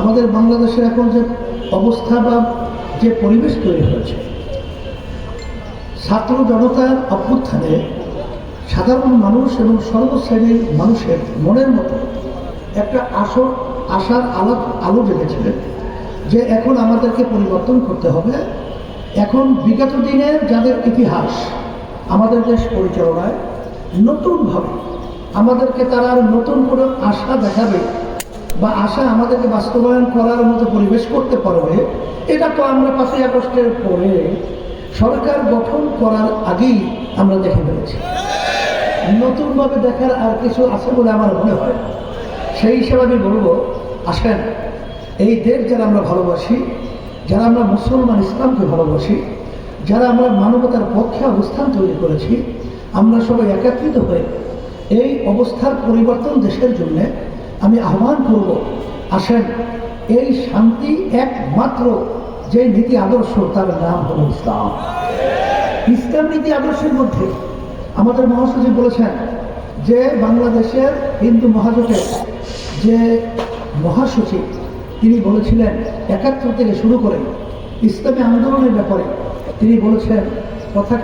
আমাদের বাংলাদেশের এখন যে অবস্থা বা যে পরিবেশ তৈরি হয়েছে, ছাত্র জনতার অভ্যুত্থানে সাধারণ মানুষ এবং সর্বশ্রেণীর মানুষের মনের মতো একটা আসর, আশার আলো আলো জেগেছিল যে এখন আমাদেরকে পরিবর্তন করতে হবে। এখন বিগত দিনের যাদের ইতিহাস, আমাদের দেশ পরিচালনায় নতুনভাবে আমাদেরকে তারা নতুন করে আশা দেখাবে বা আশা আমাদেরকে বাস্তবায়ন করার মতো পরিবেশ করতে পারবে, এটা তো আমরা পাঁচই আগস্টের পরে সরকার গঠন করার আগেই আমরা দেখে ফেলেছি। নতুনভাবে দেখার আর কিছু আছে বলে আমার মনে হয়। সেই হিসাবে আমি বলব, আসেন, এই দেশ যারা আমরা ভালোবাসি, যারা আমরা মুসলমান ইসলামকে ভালোবাসি, যারা আমরা মানবতার পক্ষে অবস্থান তৈরি করেছি, আমরা সবাই একত্রিত হয়ে এই অবস্থার পরিবর্তন দেশের জন্য আমি আহ্বান করব, আসেন, এই শান্তি একমাত্র যে নীতি আদর্শ, তার নাম হল ইসলাম। ইসলাম নীতি আদর্শের মধ্যে আমাদের মহাসচিব বলেছেন যে বাংলাদেশের হিন্দু মহাজোটের যে মহাসচিব, তিনি বলেছিলেন একাত্তর থেকে শুরু করে ইসলামী আন্দোলনের ব্যাপারে তিনি বলেছেন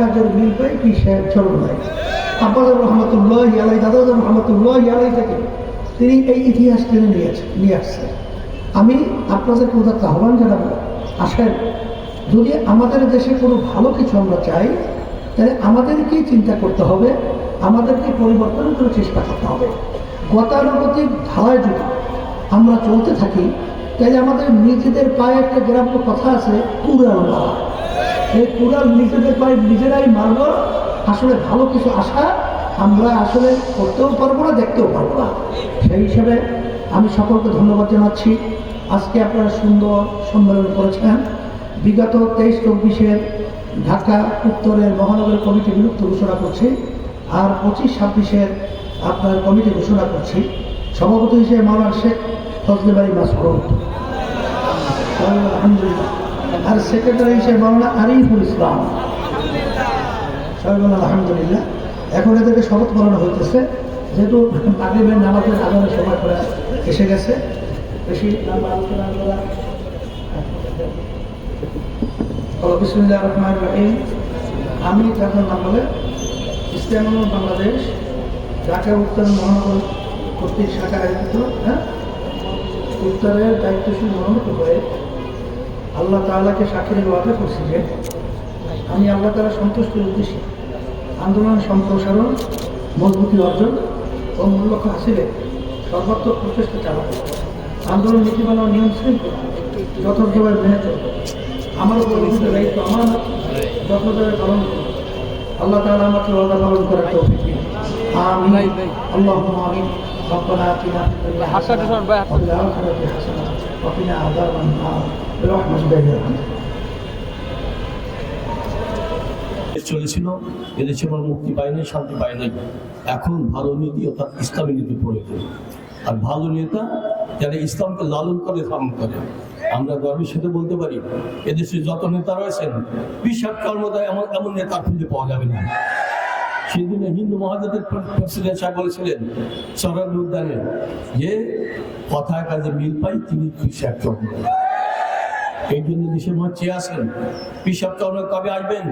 কাজের মিল পাই কি সাহেব চরণ নাই। আব্বাদুর রহমতুল্লাহ ইয়ালাই দাদাদুর রহমতুল্লাহ ইয়ালাই থেকে তিনি এই ইতিহাস টেনে নিয়েছেন নিয়ে আসছেন। আমি আপনাদেরকে উদাত্ত আহ্বান জানাব, আসেন, যদি আমাদের দেশে কোনো ভালো কিছু আমরা চাই, তাহলে আমাদেরকেই চিন্তা করতে হবে, আমাদেরকে পরিবর্তন করে চেষ্টা করতে হবে। গতানুগতিক ধারায় যদি আমরা চলতে থাকি, তাহলে আমাদের নিজেদের পায়ে একটা গ্রাম্য কথা আছে, কুড়াল মারা। এই কুড়াল নিজেদের পায়ে নিজেরাই মারব আসলে ভালো কিছু আশা আমরা আসলে করতেও পারব না, দেখতেও পারব না। সেই হিসাবে আমি সকলকে ধন্যবাদ জানাচ্ছি। আজকে আপনারা সুন্দর সম্মেলন করেছেন। বিগত তেইশ চব্বিশের ঢাকা উত্তরের মহানগর কমিটি বিলুপ্ত ঘোষণা করছি আর পঁচিশ ছাব্বিশের আপনার কমিটি ঘোষণা করছি। সভাপতি হিসেবে মাওলানা শেখ ফজলে বাড়ি মাসরুদ আলহামদুলিল্লাহ। আর সেক্রেটারি হিসেবে মাওলানা আরিফুল ইসলাম। সবাই আলহামদুলিল্লাহ। এখন এদেরকে শপথ করানো হইতেছে। যেহেতু মাগরিবের নামাজের আগামী সময় করে এসে গেছে। বেশি বিসমুল্লাহ রহমান রহিম। আমি যখন আমলে ইসলাম বাংলাদেশ, ঢাকা উত্তর মহানগর কর্তৃক শাখা আয়োজিত হ্যাঁ? উত্তরের দায়িত্বশীল মনোনীত হয়ে আল্লাহ তাআলাকে সাক্ষীর ওয়াদা করছি যে, আমি আল্লাহ তালা সন্তুষ্টির উদ্দেশ্যে আন্দোলন সম্প্রসারণ মজবুতি অর্জন ও মূল লক্ষ্য হাসিলে সর্বাত্মক প্রচেষ্টা চালাবো আন্দোলন নীতিমালা ও নিয়ম শৃঙ্খলা যথাযথভাবে মেনে চলবে আমার উপর লিখিত দায়িত্ব আমার যথাযথভাবে পালন করবো আল্লাহ তাআলা আমাকে ওয়াদা পালন করার তৌফিক দিন আমিন আল্লাহুম্মা আমিন ربنا آتنا في الدنيا حسنة وفي الآخرة حسنة وقنا عذاب النار برحمتك يا দেশ চলেছিল এদেশে আমরা মুক্তি পাই নাই শান্তি পাই নাই। এখন ভালো নীতি অর্থাৎ ইসলামী নীতি পড়েছে আর ভালো নেতা যারা ইসলামকে লালন করে ধারণ করে, আমরা গর্বের সাথে বলতে পারি এদেশে যত নেতা রয়েছেন, বিশাল কর্মদায় এমন এমন নেতা খুঁজে পাওয়া যাবে না। সেদিনে হিন্দু মহাজাতের প্রেসিডেন্ট সাহেব বলেছিলেন সরার উদ্যানে, যে কথায় কাজে মিল পাই তিনি খুশি এক এই জন্য দেশের চেয়ে আসেন পিসাব চরণে কবে আসবেন?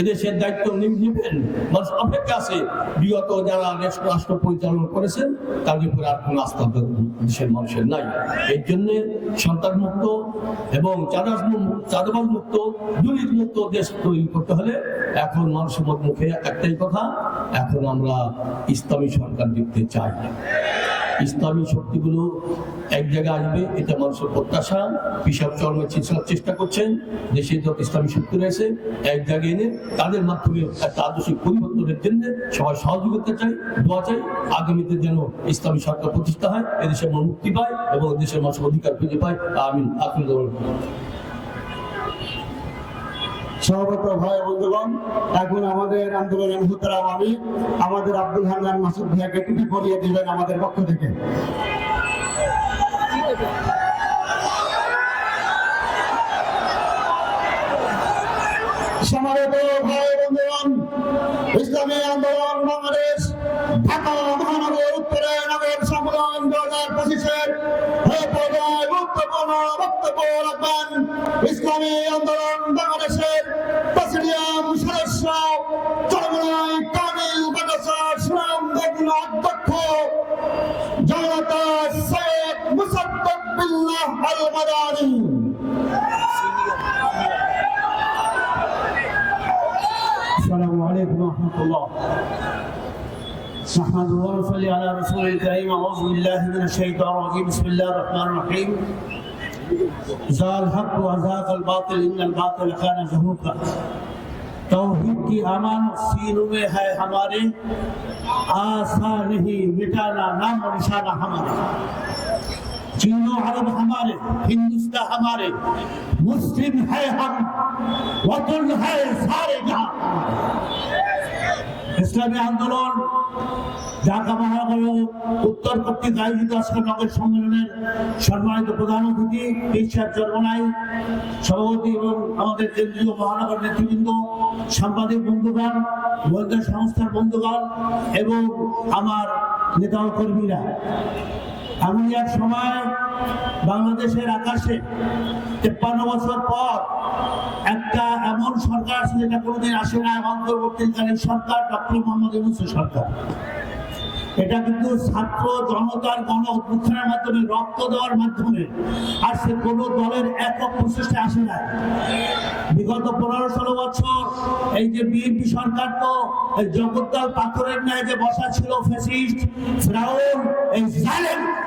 এদেশের দায়িত্ব নিবেন। মানুষ অপেক্ষা আছে। বিগত যারা রাষ্ট্র পরিচালনা করেছেন, তাদের উপরে আর কোনো আস্থা দেশের মানুষের নাই। এই জন্যে সন্তান মুক্ত এবং চাঁদাস চাঁদাবাজ মুক্ত দুর্নীতি মুক্ত দেশ তৈরি করতে হলে এখন মানুষের মুখে একটাই কথা, এখন আমরা ইসলামী সরকার দেখতে চাই ইসলামী শক্তিগুলো এক জায়গায় আসবে, এটা মানুষের প্রত্যাশা। পিসাব চর্মে চিকিৎসার চেষ্টা করছেন, দেশে যত ইসলামী শক্তি রয়েছে, এক জায়গায় এনে তাদের মাধ্যমে একটা আদর্শিক পরিবর্তনের জন্য সবাই সহযোগিতা চাই, দোয়া চাই, আগামীতে যেন ইসলামী সরকার প্রতিষ্ঠা হয়, এদেশের মানুষ মুক্তি পায় এবং দেশের মানুষ অধিকার খুঁজে পায়। মুহূর্তারাম আমি আমাদের আব্দুল হান্নান মাসুদ ভাইয়াকে টুপি পরিয়ে দিবেন আমাদের পক্ষ থেকে। সমাবেত ভাই বন্ধুগণ, ইসলামী আন্দোলন বাংলাদেশ, ঢাকা মহানগর উত্তরে নগর সম্মেলন দু হাজার পঁচিশের গুরুত্বপূর্ণ বক্তব্য রাখবেন ইসলামী আন্দোলন الله نحمده ونصلي على رسول الكريم أعوذ بالله من الشيطان الرجيم بسم الله الرحمن الرحيم زال الحق وزاق الباطل إن الباطل كان زهوقا توحید کی امان سینوں میں ہے ہمارے آسا نہیں مٹانا نام و نشانہ ہمارے چین و عرب ہمارے ہندوستان ہمارے مسلم ہے ہم وطن ہے سارے ইসলামী আন্দোলন, ঢাকা মহানগর, উত্তর কর্তৃক আয়োজিত আজকের নগর সম্মেলনের সম্মানিত প্রধান অতিথি ঈশ্বর জন্মনাই সভাপতি এবং আমাদের কেন্দ্রীয় মহানগর নেতৃবৃন্দ, সাংবাদিক বন্ধুগণ, গোয়েন্দা সংস্থার বন্ধুগণ এবং আমার নেতা কর্মীরা। এমনই এক সময় বাংলাদেশের আকাশে তেপ্পান্ন বছর পর একটা এমন সরকার আছে যেটা কোনোদিন আসে না অন্তর্বর্তীকালীন সরকার, ডক্টর মোহাম্মদ ইউনুসের সরকার। এটা কিন্তু ছাত্র জনতার গণ উত্থানের মাধ্যমে, রক্ত দেওয়ার মাধ্যমে, আর সে কোনো দলের একক প্রচেষ্টা আসে না বিগত পনেরো ষোলো বছর এই যে বিএনপি সরকার তো, এই জগদ্দল পাথরের ন্যায় যে বসা ছিল ফেসিস্ট ফ্রাউন, এই জালেম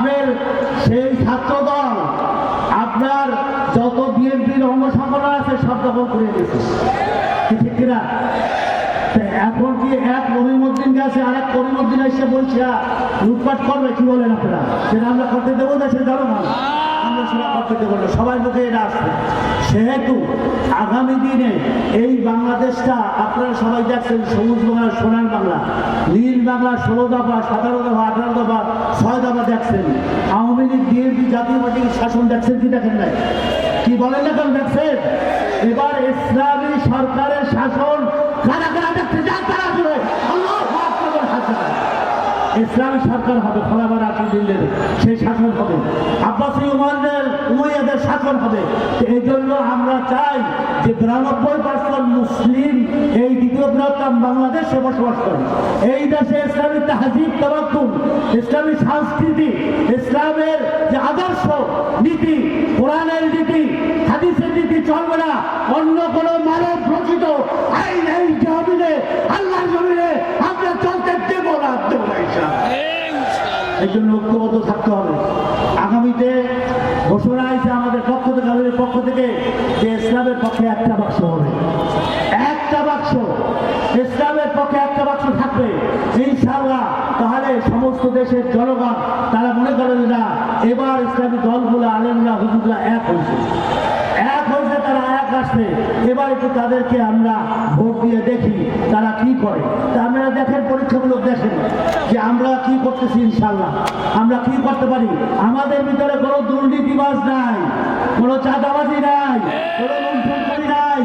আপনার সেই ছাত্র দল আপনার যত বিএনপির অঙ্গ সংগঠন আছে সব দখল করে দিয়েছে ঠিক কিনা? এখন কি এক রহিমুদ্দিন গেছে আর এক করিমুদ্দিন এসে বলছে লুটপাট করবে, কি বলেন আপনারা? সেটা আমরা করতে দেবো দেশের জনগণ ষোলো দফা, সতেরো দফা, আঠারো দফা, ছয় দফা দেখছেন। আওয়ামী লীগ, বিএনপি জাতীয় পার্টির শাসন দেখছেন কি দেখেন নাই? কি বলেন না কেন দেখছেন? এবার ইসলামী সরকারের শাসন কারা কারা দেখতে যান তারা জুড়ে আল্লাহ আকবার হাসন ইসলামী সরকার হবে ফলাবার আঠারো দিনের সেই শাসন হবে। আব্বাসী উমারদের, উমাইয়াদের শাসন হবে। এই জন্য আমরা চাই যে বিরানব্বই পার্সেন্ট মুসলিম এই দ্বিতীয় বৃহত্তম বাংলাদেশে বসবাস করে। এই দেশে ইসলামী তাহাজিব তাবাক্কুম ইসলামী সংস্কৃতি, ইসলামের যে আদর্শ, নীতি, কোরআনের চলবে না। অন্য কোনো মানব রচিত আইন এই জমিনে আল্লাহ জমিনে আমরা চলতে দেব না দেব না এই জন্য ঐক্যবদ্ধ থাকতে হবে। আগামীতে ঘোষণা আছে আমাদের পক্ষ থেকে আমাদের পক্ষ থেকে যে ইসলামের পক্ষে একটা বাক্স হবে। একটা বাক্স। ইসলামের পক্ষে একটা বাক্স থাকবে। ইনশাআল্লাহ। তাহলে সমস্ত দেশের জনগণ তারা মনে করে না এবার ইসলামী দলগুলো আলেমরা হুজুররা এক এক হয়েছে। আসবে। এবার একটু তাদেরকে আমরা ভোট দিয়ে দেখি তারা কি করে। তা আপনারা দেখেন, পরীক্ষামূলক দেখেন যে আমরা কি করতেছি ইনশাল্লাহ আমরা কি করতে পারি? আমাদের ভিতরে কোনো দুর্নীতিবাজ নাই, কোনো চাঁদাবাজি নাই, কোনো লুণ্ঠনকারী নাই,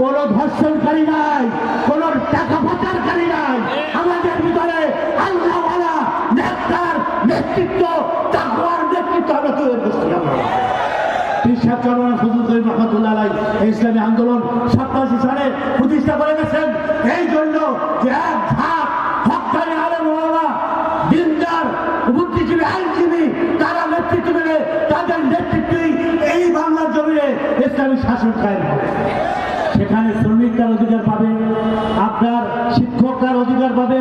কোনো ধর্ষণকারী নাই, কোনো টাকা পাচারকারী নাই। আমাদের ভিতরে আল্লাহওয়ালা নেতার নেতৃত্ব, তাকওয়ার নেতৃত্ব আমরা তৈরি করছি। আমরা করিম রহমতুল্লাহ ইসলামী আন্দোলন সপ্তাশি সালে প্রতিষ্ঠা করে গেছেন। এই জন্য যে এক ধাপ হকানি আলম দিনদার, বুদ্ধিজীবী, আইনজীবী, তারা নেতৃত্ব দেবে, তাদের নেতৃত্বেই এই বাংলার জমিনে ইসলামী শাসন কায়েম হবে। সেখানে শ্রমিকরার অধিকার পাবে, আপনার শিক্ষকরার অধিকার পাবে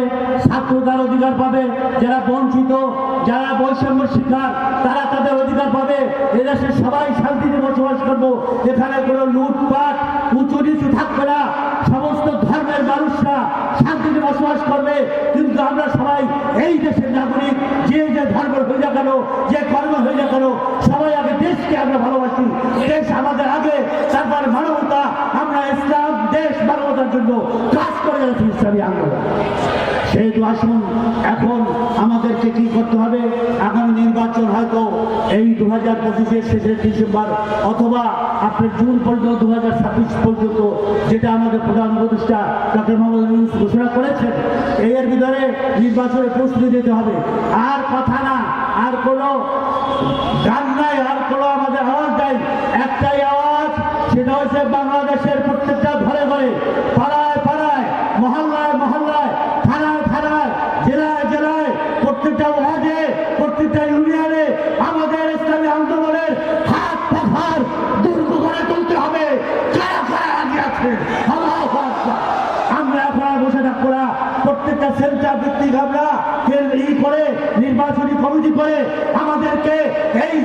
ছাত্রতার অধিকার পাবে, যারা বঞ্চিত, যারা বৈষম্য শিকার, তারা তাদের অধিকার পাবে। এদেশে সবাই শান্তিতে বসবাস করব। এখানে কোনো লুটপাট উঁচু নিচু থাকবে না। সমস্ত ধর্মের মানুষরা শান্তিতে বসবাস করবে। কিন্তু আমরা সবাই এই দেশের নাগরিক। যে যে ধর্ম হয়ে যা কেন যে কর্ম হয়ে যা কেন সবাই আগে দেশকে আমরা ভালোবাসি। জন্য কাজ করে যাচ্ছে ইসলামী আন্দোলন। সেহেতু আসুন এখন আমাদেরকে কি করতে হবে? আগামী নির্বাচন হয়তো এই দু হাজার পঁচিশের শেষের ডিসেম্বর অথবা আপনার জুন পর্যন্ত দু হাজার ছাব্বিশ পর্যন্ত, যেটা আমাদের প্রধান উপদেষ্টা ডক্টর মোহাম্মদ ঘোষণা করেছেন, এর ভিতরে নির্বাচনের প্রস্তুতি নিতে হবে। আর কথা না, আর কোনো গান নাই, আর কোনো আমাদের আওয়াজ নাই। একটাই আওয়াজ সেটা হচ্ছে বাংলাদেশের প্রত্যেকটা ঘরে ঘরে, পাড়ায় পাড়ায়, মহল্লায় মহল্লায়, থানায় থানায়, জেলায় জেলায়, প্রত্যেকটা ওয়ার্ডে, প্রত্যেকটা ইউনিয়নে আমাদের ইসলামী আন্দোলনের হাত পাখার দুর্গ করে তুলতে হবে কারা কারা আগে আছে। আমরা আর বসে থাকব না প্রত্যেকটা সেন্টার ভিত্তিক আমরা করে, নির্বাচনী কমিটি করে আমাদেরকে এই